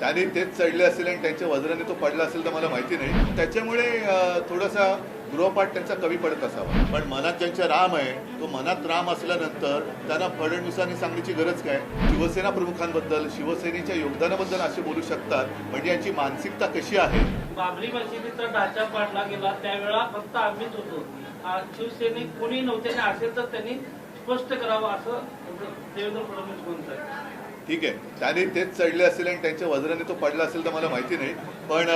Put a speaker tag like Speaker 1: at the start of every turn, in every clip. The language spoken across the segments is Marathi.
Speaker 1: त्याने तेच चढले असेल आणि त्यांच्या वज्राने तो पडला असेल तर मला माहिती नाही. त्याच्यामुळे थोडासा गृहपाठ त्यांचा कमी पडत असावा. पण मनात ज्यांच्या राम आहे तो मनात राम असल्यानंतर त्यांना फडणवीसांनी सांगण्याची गरज काय? शिवसेना प्रमुखांबद्दल शिवसेनेच्या योगदानाबद्दल असे बोलू शकतात. म्हणजे यांची मानसिकता कशी आहे?
Speaker 2: बाबरी मशिदीचा ढाचा पाडला गेला. त्यावेळा फक्त आम्हीच होतो. आ, शिवसैनिक कोणी नव्हते आणि असेल तर त्यांनी स्पष्ट करावं असं देवेंद्र फडणवीस म्हणत
Speaker 1: ठीक आहे. त्याने तेच चढले असेल आणि त्यांच्या वज्राने तो पडला असेल तर मला माहिती नाही. पण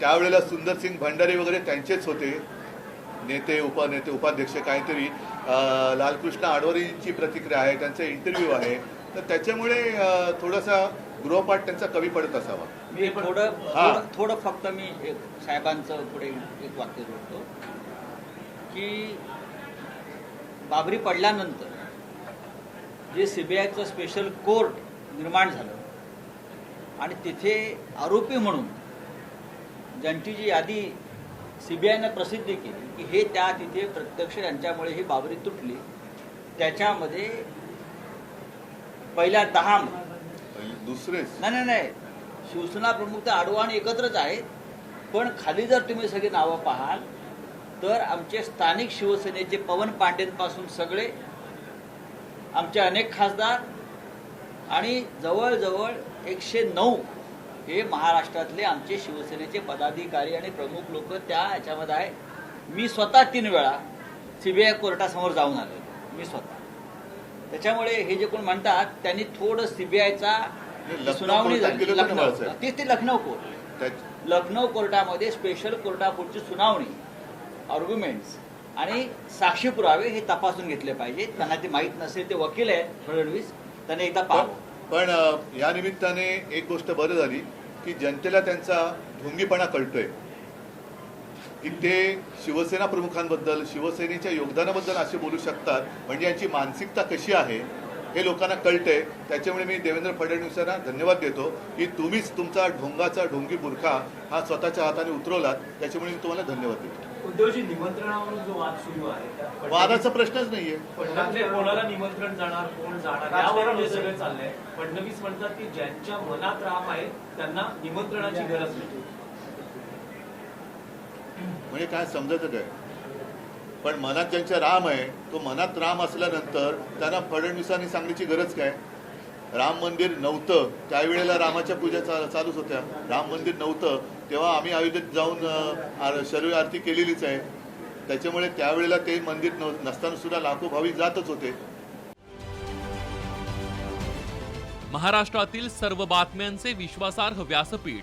Speaker 1: त्यावेळेला सुंदरसिंग भंडारी वगैरे त्यांचेच होते. नेते उपनेते उपाध्यक्ष काहीतरी लालकृष्ण आडवारींची प्रतिक्रिया आहे त्यांचा इंटरव्ह्यू आहे. तर त्याच्यामुळे थोडासा गृहपाठ त्यांचा कमी पडत असावा.
Speaker 3: मी थोडं
Speaker 1: हा.
Speaker 3: थोडं थोडं फक्त मी एक साहेबांचं पुढे एक वाक्य जोडतो. की बाबरी पडल्यानंतर जे सीबीआयचं स्पेशल कोर्ट निर्माण झालं. आणि तिथे आरोपी म्हणून ज्यांची जी यादी सीबीआयनं प्रसिद्ध केली की हे त्या तिथे प्रत्यक्ष यांच्यामुळे ही बाबरी तुटली. त्याच्यामध्ये पहिल्या दहा
Speaker 1: दुसरेच
Speaker 3: नाही नाही नाही. शिवसेना प्रमुख तर आडवाणी एकत्रच आहेत. पण खाली जर तुम्ही सगळी नावं पाहाल तर आमचे स्थानिक शिवसेनेचे पवन पांडेंपासून सगळे आमचे अनेक खासदार आणि जवळजवळ एकशे नऊ हे महाराष्ट्रातले आमचे शिवसेनेचे पदाधिकारी आणि प्रमुख लोक त्या याच्यामध्ये आहे मी स्वतः तीन वेळा सीबीआय कोर्टासमोर जाऊन आलो मी स्वतः. त्याच्यामुळे हे जे कोण म्हणतात त्यांनी थोडं सीबीआयचा सुनावणी झाली. लखनौ? तेच ते लखनौ कोर्ट. लखनौ कोर्टामध्ये स्पेशल कोर्टापुढची सुनावणी आर्ग्युमेंट्स आणि साक्षी पुरावे हे तपासून घेतले पाहिजे त्यांना ते माहीत नसेल ते वकील आहेत फडणवीस. त्यांनी एकदा
Speaker 1: पण
Speaker 3: पाहावं.
Speaker 1: पण या निमित्ताने एक गोष्ट बरं झाली की जनतेला त्यांचा ढोंगीपणा कळतोय. की ते शिवसेना प्रमुखांबद्दल शिवसेनेच्या योगदानाबद्दल असे बोलू शकतात म्हणजे यांची मानसिकता कशी आहे हे लोकांना कळतंय. त्याच्यामुळे मी देवेंद्र फडणवीसांना धन्यवाद देतो की तुम्हीच तुमचा ढोंगाचा ढोंगी बुरखा हा स्वतःच्या हाताने उतरवलात. त्याच्यामुळे मी तुम्हाला धन्यवाद देतो.
Speaker 4: उद्धवजी निमंत्रणावरून जो वाद सुरू आहे
Speaker 1: वादाचा प्रश्नच नाहीये.
Speaker 4: फडणवीस कोणाला निमंत्रण जाणार कोण जाणार यावरून हे सगळं चाललंय. फडणवीस म्हणतात की ज्यांच्या मनात राम आहे त्यांना निमंत्रणाची गरज नाही.
Speaker 1: म्हणजे काय समजायचं काय पण मनात ज्यांच्या राम आहे तो मनात राम असल्यानंतर त्यांना फडणवीसांनी सांगण्याची गरज काय? राम मंदिर नव्हतं. त्यावेळेला रामाच्या पूजा चा- चालूच होत्या. राम मंदिर नव्हतं. तेव्हा आम्ही अयोध्येत जाऊन शरीर आरती केलेलीच आहे. त्याच्यामुळे त्यावेळेला ते मंदिर नव- नसताना सुद्धा लाखो भाविक जातच होते.
Speaker 5: महाराष्ट्रातील सर्व बातम्यांचे विश्वासार्ह व्यासपीठ